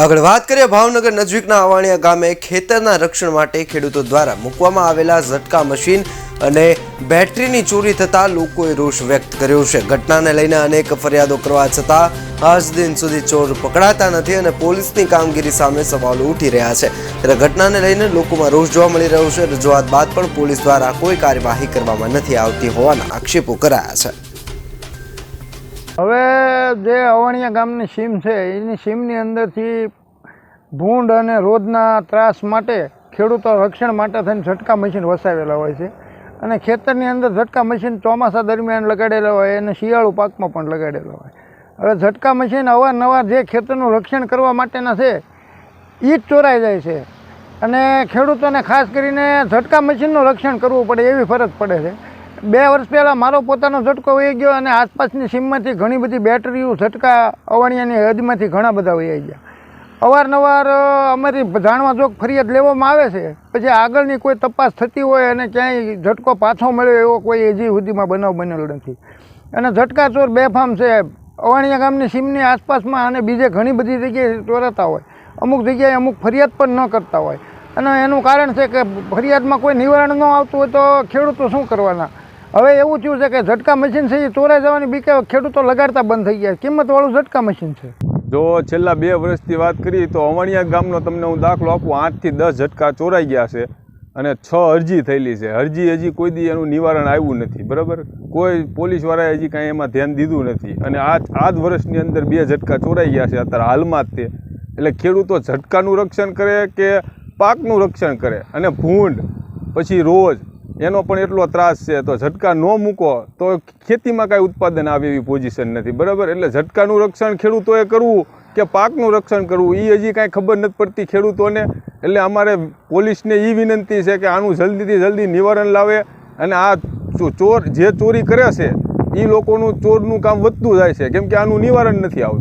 આગળ વાત કરીએ ભાવનગર નજીકના અવાણિયા ગામે ખેતરના રક્ષણ માટે ખેડૂતો દ્વારા મૂકવામાં આવેલા ઝટકા મશીન અને બેટરીની ચોરી થતાં લોકોએ રોષ વ્યક્ત કર્યો છે. ઘટનાને લઈને અનેક ફરિયાદો કરવા છતાં આજ દિન સુધી ચોર પકડાતા નથી અને પોલીસની કામગીરી સામે સવાલો ઉઠી રહ્યા છે. ત્યારે ઘટનાને લઈને લોકોમાં રોષ જોવા મળી રહ્યો છે. રજૂઆત બાદ પણ પોલીસ દ્વારા કોઈ કાર્યવાહી કરવામાં નથી આવતી હોવાના આક્ષેપો કરાયા છે. હવે જે અવણિયા ગામની સીમ છે, એની સીમની અંદરથી ભૂંડ અને રોજના ત્રાસ માટે ખેડૂતો રક્ષણ માટે થઈને ઝટકા મશીન વસાવેલા હોય છે. અને ખેતરની અંદર ઝટકા મશીન ચોમાસા દરમિયાન લગાડેલા હોય અને શિયાળુ પાકમાં પણ લગાડેલા હોય. હવે ઝટકા મશીન અવારનવાર જે ખેતરનું રક્ષણ કરવા માટેના છે એ જ ચોરાઈ જાય છે. અને ખેડૂતોને ખાસ કરીને ઝટકા મશીનનું રક્ષણ કરવું પડે એવી ફરજ પડે છે. બે વર્ષ પહેલાં મારો પોતાનો ઝટકો વહી ગયો અને આસપાસની સીમમાંથી ઘણી બધી બેટરીઓ, ઝટકા, અવાણિયાની હદમાંથી ઘણા બધા વહી ગયા. અવારનવાર અમારી જાણવા જોગ ફરિયાદ લેવામાં આવે છે. પછી આગળની કોઈ તપાસ થતી હોય અને ક્યાંય ઝટકો પાછો મળ્યો એવો કોઈ હજી સુધીમાં બનાવ બનેલો નથી. અને ઝટકા ચોર બેફામ છે. અવાણિયા ગામની સીમની આસપાસમાં અને બીજે ઘણી બધી જગ્યાએ ચોરાતા હોય. અમુક જગ્યાએ અમુક ફરિયાદ પણ ન કરતા હોય. અને એનું કારણ છે કે ફરિયાદમાં કોઈ નિવારણ ન આવતું હોય તો ખેડૂતો શું કરવાના? હવે એવું થયું છે કે ઝટકા મશીન છે એ ચોરાઈ જવાની બીકે ખેડૂતો લગાડતા બંધ થઈ ગયા કિંમતવાળું ઝટકા મશીન છે. જો છેલ્લા બે વર્ષથી વાત કરીએ તો અવણિયા ગામનો તમને હું દાખલો આપું, આઠથી દસ ઝટકા ચોરાઈ ગયા છે અને છ અરજી થયેલી છે. અરજી હજી કોઈ દી એનું નિવારણ આવ્યું નથી, બરાબર? કોઈ પોલીસવાળાએ હજી કાંઈ એમાં ધ્યાન દીધું નથી. અને આ આ જ વર્ષની અંદર બે ઝટકા ચોરાઈ ગયા છે અત્યારે હાલમાં જ તે. એટલે ખેડૂતો ઝટકાનું રક્ષણ કરે કે પાકનું રક્ષણ કરે? અને ભૂંડ, પછી રોજ એનો પણ એટલો ત્રાસ છે, તો ઝટકા ન મૂકો, તો ખેતીમાં કાંઈ ઉત્પાદન આવે એવી પોઝિશન નથી, બરાબર? એટલે ઝટકાનું રક્ષણ ખેડૂતોએ કરવું કે પાકનું રક્ષણ કરવું એ હજી કાંઈ ખબર નથી પડતી ખેડૂતોને. એટલે અમારે પોલીસને એ વિનંતી છે કે આનું જલ્દીથી જલ્દી નિવારણ લાવે અને આ ચોર, જે ચોરી કરે છે એ લોકોનું ચોરનું કામ વધતું જાય છે, કેમ કે આનું નિવારણ નથી આવતું.